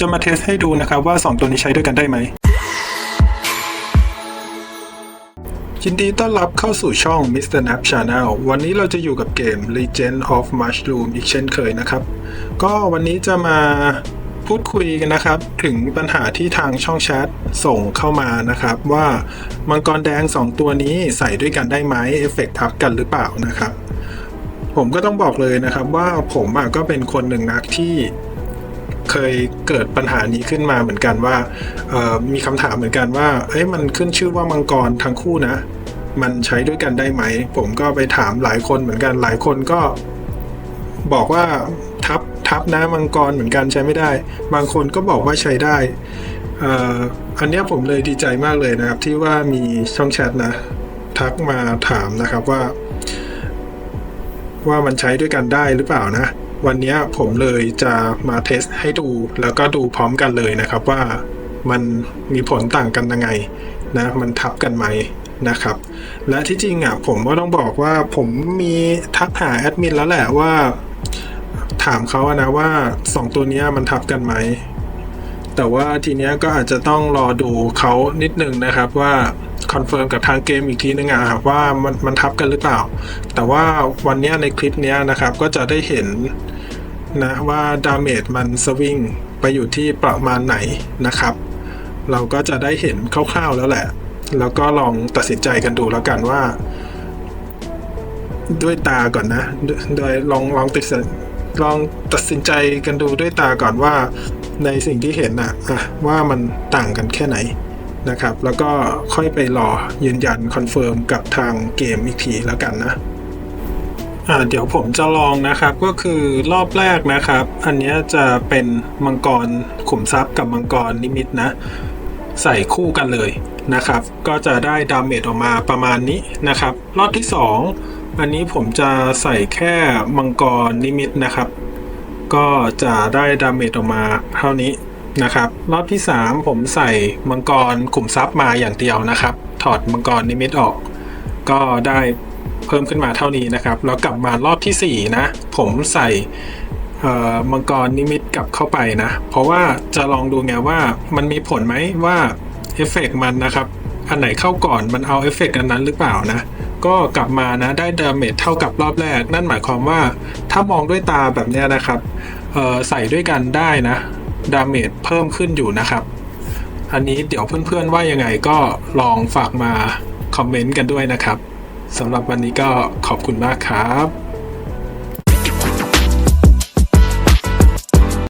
จะมาเทสให้ดูนะครับว่า 2 ตัวนี้ใช้ด้วยกันได้ไหมยินดีต้อนรับเข้าสู่ช่อง Mr. Nap Channel วันนี้เราจะอยู่กับเกม Legend of Mushroom อีกเช่นเคยนะครับ ก็วันนี้จะมาพูดคุยกันนะครับ ถึงปัญหาที่ทางช่องแชทส่งเข้ามานะครับ ว่ามังกรแดง 2 ตัวนี้ใส่ด้วยกันได้ไหมเอฟเฟกทับกันหรือเปล่านะครับ ผมก็ต้องบอกเลยนะครับว่าผมก็เป็นคนหนึ่งนักที่ เคยเกิดปัญหานี้ขึ้นมาเหมือนกันว่ามีคำถามเหมือนกันว่าเอ้ยมันขึ้นชื่อว่ามังกรทั้งคู่นะ มันใช้ด้วยกันได้ไหม ผมก็ไปถามหลายคนเหมือนกันหลายคนก็บอกว่าทับทับนะมังกรเหมือนกันใช้ไม่ได้ บางคนก็บอกว่าใช้ได้อ,อ,อันนี้ผมเลยดีใจมากเลยนะครับ ที่ว่ามีช่องแชทนะทักมาถามนะครับว่า ว่ามันใช้ด้วยกันได้หรือเปล่านะ วันนี้ผมเลยจะมาเทสให้ดูแล้วก็ดูพร้อมกันเลยนะครับว่ามันมีผลต่างกันยังไงนะมันทับกันไหมนะครับ และที่จริงอะผมก็ต้องบอกว่าผมมีทักหาแอดมินแล้วแหละว่า ถามเขาอะนะว่า 2 ตัวนี้มันทับกันไหม แต่ว่าทีเนี้ยก็อาจจะต้องรอดูเขานิดนึงนะครับว่า คอนเฟิร์มกับทางเกมอีกทีนึงอะครับว่ามันมันทับกันหรือเปล่า แต่ว่าวันนี้ในคลิปนี้นะครับก็จะได้เห็นนะว่าดาเมจมันสวิงไปอยู่ที่ประมาณไหนนะครับ เราก็จะได้เห็นคร่าวๆแล้วแหละ แล้วก็ลองตัดสินใจกันดูแล้วกันว่า ด้วยตาก่อนนะโดยลองลองติดสินลองตัดสินใจกันดูด้วยตาก่อนว่า ในสิ่งที่เห็นน่ะอะว่ามันต่างกันแค่ไหน นะครับ แล้วก็ค่อยไปรอยืนยันคอนเฟิร์มกับทางเกมอีกทีแล้วกันนะอ่าเดี๋ยวผมจะลองนะครับก็คือรอบแรกนะครับ อันนี้จะเป็นมังกรขุมทรัพย์กับมังกรนิมิตนะ ใส่คู่กันเลยนะครับ ก็จะได้ดาเมจออกมาประมาณนี้นะครับ รอบที่ 2 อันนี้ผมจะใส่แค่มังกรนิมิตนะครับ ก็จะได้ดาเมจออกมาเท่านี้ นะครับรอบที่ 3 ผมใส่มังกรขุมทรัพย์มาอย่างเดียวนะครับ ถอดมังกรนิมิตออก ก็ได้เพิ่มขึ้นมาเท่านี้นะครับแล้วกลับมารอบทีสี่4 นะ ผมใส่มังกรนิมิตกลับเข้าไปนะ เพราะว่าจะลองดูไงว่ามันมีผลไหมว่าเอฟเฟกต์มันนะครับ อันไหนเข้าก่อนมันเอาเอฟเฟกต์อันนั้นหรือเปล่านะ ก็กลับมานะได้ดาเมจเท่ากับรอบแรก นั่นหมายความว่าถ้ามองด้วยตาแบบนี้นะครับใส่ด้วยกันได้นะ ดาเมจเพิ่มขึ้นอยู่นะครับ อันนี้เดี๋ยวเพื่อนๆว่ายังไงก็ลองฝากมาคอมเมนต์กันด้วยนะครับสำหรับวันนี้ก็ขอบคุณมากครับ